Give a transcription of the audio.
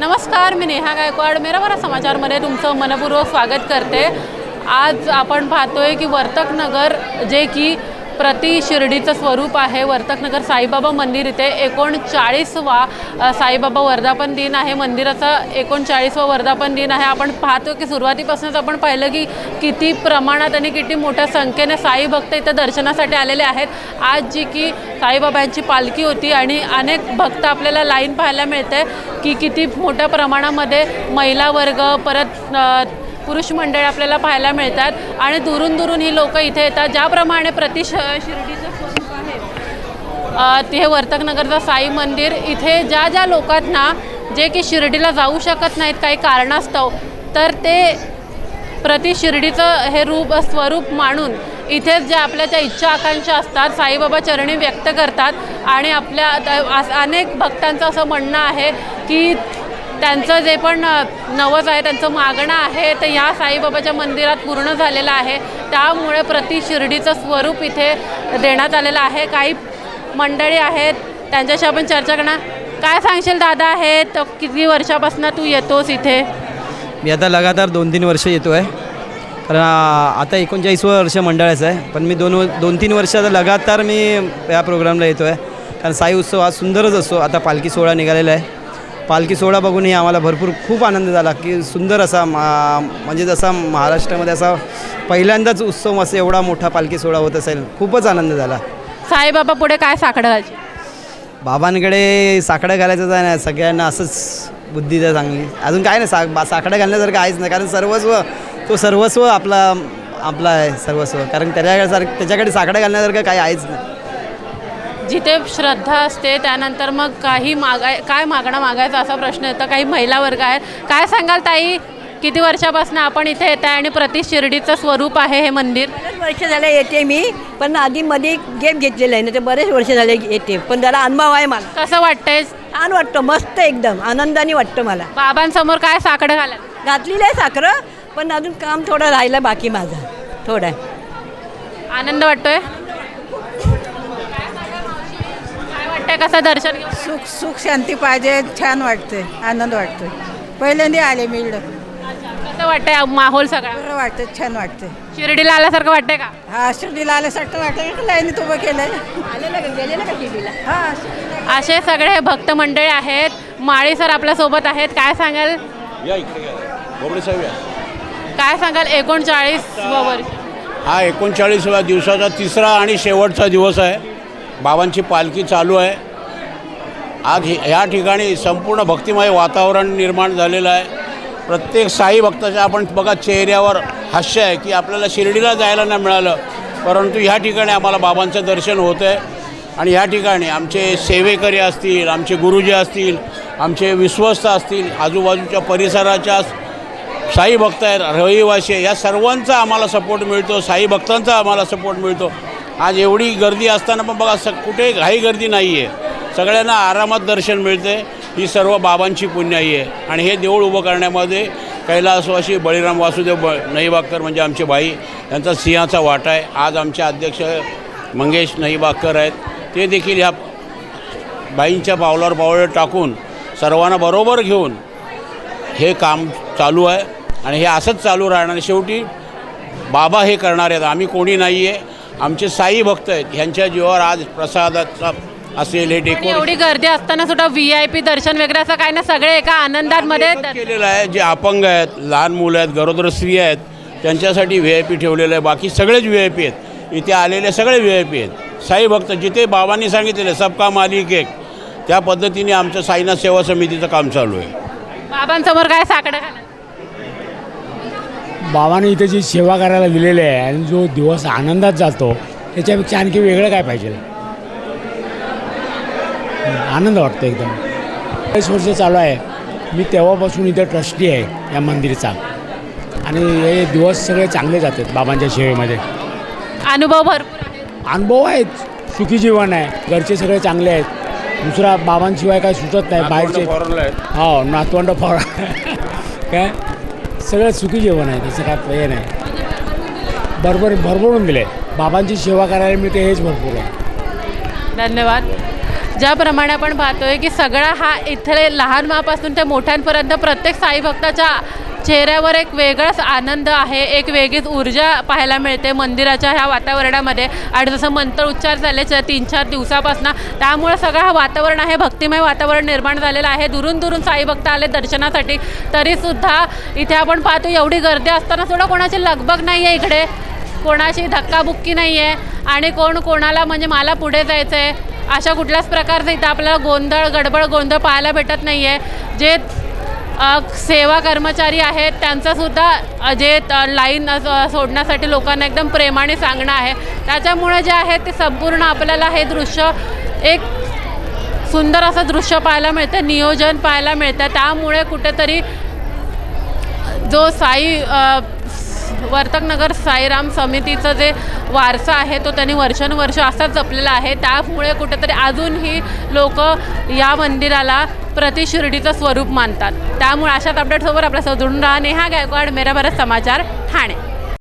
नमस्कार मी नेहा गायकवाड. मेरावरा समाचारमध्ये तुमचं मनपूर्वक स्वागत करते. आज आपण पाहतोय की वर्तकनगर जे की प्रति शिर्डीचं स्वरूप आहे. वर्तकनगर साईबाबा मंदिर इथे एकोणचाळीसवा साईबाबा वर्धापन दिन आहे. मंदिराचा एकोणचाळीसवा वर्धापन दिन आहे. आपण पाहतो की सुरुवातीपासूनच आपण पाहिलं की किती प्रमाणात आणि किती मोठ्या संख्येने साई भक्त इथं दर्शनासाठी आलेले आहेत. आज जी की साईबाबांची पालखी होती आणि अनेक भक्त आपल्याला लाईन पाहायला मिळते की किती मोठ्या प्रमाणामध्ये महिला वर्ग परत पुरुष मंडळ आपल्याला पाहायला मिळतात आणि दुरून दुरून ही लोक इथे येतात. ज्याप्रमाणे प्रति श शिर्डीचं स्वरूप आहे ते वर्तकनगरचं साई मंदिर इथे ज्या ज्या लोकांना जे की शिर्डीला जाऊ शकत नाहीत काही कारणास्तव तर ते प्रति शिर्डीचं हे रूप स्वरूप मानून इथेच ज्या आपल्या ज्या इच्छा आकांक्षा असतात साईबाबा चरणी व्यक्त करतात आणि आपल्या अनेक भक्तांचं असं म्हणणं आहे की त्यांचं जे पण नवस आहे त्यांचं मागणं आहे ते या साईबाबाच्या मंदिरात पूर्ण झालेलं आहे. त्यामुळे प्रति शिर्डीचं स्वरूप इथे देण्यात आलेलं आहे. काही मंडळी आहेत त्यांच्याशी आपण चर्चा करणार. काय सांगशील दादा हे तर किती वर्षापासून तू येतोस इथे? मी आता लगातार दोन तीन वर्ष येतो आहे कारण आता एकोणचाळीसवं वर्ष मंडळाचं आहे. पण मी दोन व- दोन तीन वर्ष आता लगातार मी या प्रोग्रामला येतो आहे कारण साई उत्सव हा सुंदरच असतो. आता पालखी सोहळा निघालेला आहे. पालखी सोहळा बघूनही आम्हाला भरपूर खूप आनंद झाला की सुंदर असा मा म्हणजे जसा महाराष्ट्रामध्ये असा पहिल्यांदाच उत्सव असं एवढा मोठा पालखी सोहळा होत असेल खूपच आनंद झाला. साईबाबा पुढे काय साकडं घालची बाबांकडे साकडं घालायचं आहे ना सगळ्यांना असंच बुद्धी द्या चांगली. अजून काय नाही सा बा साकडं घालण्यासारखं काहीच नाही कारण सर्वस्व तो सर्वस्व आपला आपला आहे सर्वस्व. कारण त्याच्यासारखं त्याच्याकडे साकडं घालण्यासारखं काही आहेच नाही. जिथे श्रद्धा असते त्यानंतर मग काही मागाय काय मागणं मागायचा असा प्रश्न येतो. काही महिला वर्ग आहेत. काय सांगाल ताई? किती वर्षापासून आपण इथे येत आहे आणि प्रति शिर्डीचं स्वरूप आहे हे मंदिर? बरेच वर्ष झाले येते मी पण आधी मध्ये गेम घेतलेला आहे ना ते बरेच वर्ष झाले येते. पण जरा अनुभव आहे मला. कसं वाटतंय? छान वाटतं मस्त एकदम. आनंदाने वाटतं मला. बाबांसमोर काय साकडं घाला? घातलेलं आहे साखरं पण अजून काम थोडं राहिलं बाकी माझं. थोडं. आनंद वाटतोय? काय वाटतंय कसं दर्शन सुख सुख शांती पाहिजे छान वाटते आनंद वाटतोय. पहिल्यांदा आले मी इकडं. कसं वाटतंय माहोल सगळा? बरं वाटतं छान वाटते शिर्डीला आल्यासारखं वाटतंय का? हा शिर्डीला आल्यासारखं वाटतं का लाईनीत उभं केलंय? आलेलं का? गेलेलं का टीव्हीला हा असे सगळे भक्त मंडळी आहेत. माळी सर आपल्यासोबत आहेत. काय सांगाल? या इकडे या. बोबडे साहेब या. काय सांगाल? एकोणचाळीस वर्ष. हा एकोणचाळीसव्या दिवसाचा तिसरा आणि शेवटचा दिवस आहे. बाबांची पालखी चालू आहे. आज ह्या ठिकाणी संपूर्ण भक्तिमय वातावरण निर्माण झालेलं आहे. प्रत्येक साई भक्ताच्या आपण बघा चेहऱ्यावर हास्य आहे की आपल्याला शिर्डीला जायला नाही मिळालं. परंतु ह्या ठिकाणी आम्हाला बाबांचं दर्शन होतं आहे आणि ह्या ठिकाणी आमचे सेवेकरी असतील आमचे गुरुजी असतील आमचे विश्वस्त असतील आजूबाजूच्या परिसराच्या साई भक्त आहेत रहिवासी या सर्वांचा आम्हाला सपोर्ट मिळतो साई भक्तांचा आम्हाला सपोर्ट मिळतो. आज एवढी गर्दी असताना पण बघा स कुठे घाई गर्दी नाही आहे सगळ्यांना आरामात दर्शन मिळते ही सर्व बाबांची पुण्याई आहे. आणि हे देऊळ उभं करण्यामध्ये कैलासवासी बळीराम वासुदेव ब नईबागकर म्हणजे आमचे भाई यांचा सिंहाचा वाटा आहे. आज आमचे अध्यक्ष मंगेश नईबागकर आहेत. ते देखील ह्या बाईंच्या पावलावर पावलं टाकून सर्वांना बरोबर घेऊन हे काम चालू आहे. आणि हे असंच चालू राहणार. शेवटी बाबा हे करणार आहेत. आम्ही कोणी नाही आहे आमचे साई भक्त आहेत. ह्यांच्या जीवावर आज प्रसादाचा असेल हे डेकोरेशन एवढी गर्दी असताना सुद्धा व्ही आय पी दर्शन वगैरे असं काय ना सगळे एका आनंदामध्ये केलेलं आहे. जे अपंग आहेत लहान मुलं आहेत गरोदर स्त्रिया आहेत त्यांच्यासाठी व्ही आय पी ठेवलेलं आहे. बाकी सगळेच व्ही आय पी आहेत. इथे आलेले सगळे व्ही आय पी आहेत. साई भक्त जिथे बाबांनी सांगितलेलं सबका मालिक एक. त्या पद्धतीने आमचं साईनाथ सेवा समितीचं काम चालू आहे. बाबांसमोर काय साकडं बाबाने इथे जी सेवा करायला दिलेली आहे आणि जो दिवस आनंदात जातो त्याच्यापेक्षा आणखी वेगळं काय पाहिजे? आनंद वाटतो एकदम. चाळीस वर्ष चालू आहे. मी तेव्हापासून इथं ट्रस्टी आहे या मंदिरचा. आणि हे दिवस सगळे चांगले जातात बाबांच्या सेवेमध्ये. अनुभव भरपूर अनुभव आहेत. सुखी जीवन आहे. घरचे सगळे चांगले आहेत. दुसरा बाबांशिवाय काय सुचत नाही बाहेरचे. हो नातवंड फॉर काय? सगळं सुखी जेवण आहे त्याचं काय हे नाही. बरोबर भरभरून दिले बाबांची सेवा करायला मिळते हेच भरपूर आहे. धन्यवाद. ज्याप्रमाणे आपण पाहतोय की सगळा हा इथले लहान मापासून ते मोठ्यांपर्यंत प्रत्येक साई भक्ताच्या चेहऱ्यावर एक वेगळाच आनंद आहे एक वेगळीच ऊर्जा पाहायला मिळते मंदिराच्या ह्या वातावरणामध्ये. आणि जसं मंत्र उच्चार झाले च- तीन चार दिवसापासून त्यामुळे सगळं हा वातावरण आहे भक्तिमय वातावरण निर्माण झालेलं आहे. दुरून दुरून साई भक्त आले दर्शनासाठी. तरीसुद्धा इथे आपण पाहतो एवढी गर्दी असताना सुद्धा कोणाची लगबग नाही आहे इकडे. कोणाची धक्काबुक्की नाही आहे आणि कोण कोणाला म्हणजे मला पुढे जायचं आहे अशा कुठल्याच प्रकारचं इथं आपल्याला गोंधळ गडबड गोंधळ पाहायला भेटत नाही आहे जे सेवा कर्मचारी आहेत त्यांचंसुद्धा जे त- लाईन सोडण्यासाठी लोकांना एकदम प्रेमाने सांगणं आहे. त्याच्यामुळे जे आहे ते संपूर्ण आपल्याला हे दृश्य एक सुंदर असं दृश्य पाहायला मिळतं नियोजन पाहायला मिळतं. त्यामुळे कुठेतरी जो साई वर्तकनगर साईराम समितीचं जे वारसा आहे तो त्यांनी वर्षानुवर्ष असाच जपलेला आहे. त्यामुळे कुठेतरी अजूनही लोक या मंदिराला प्रतिशिर्डीचं स्वरूप मानतात. त्यामुळे अशाच अपडेटसोबत आपल्या जुळून राहा नेहा गायकवाड मेरा भारत समाचार ठाणे.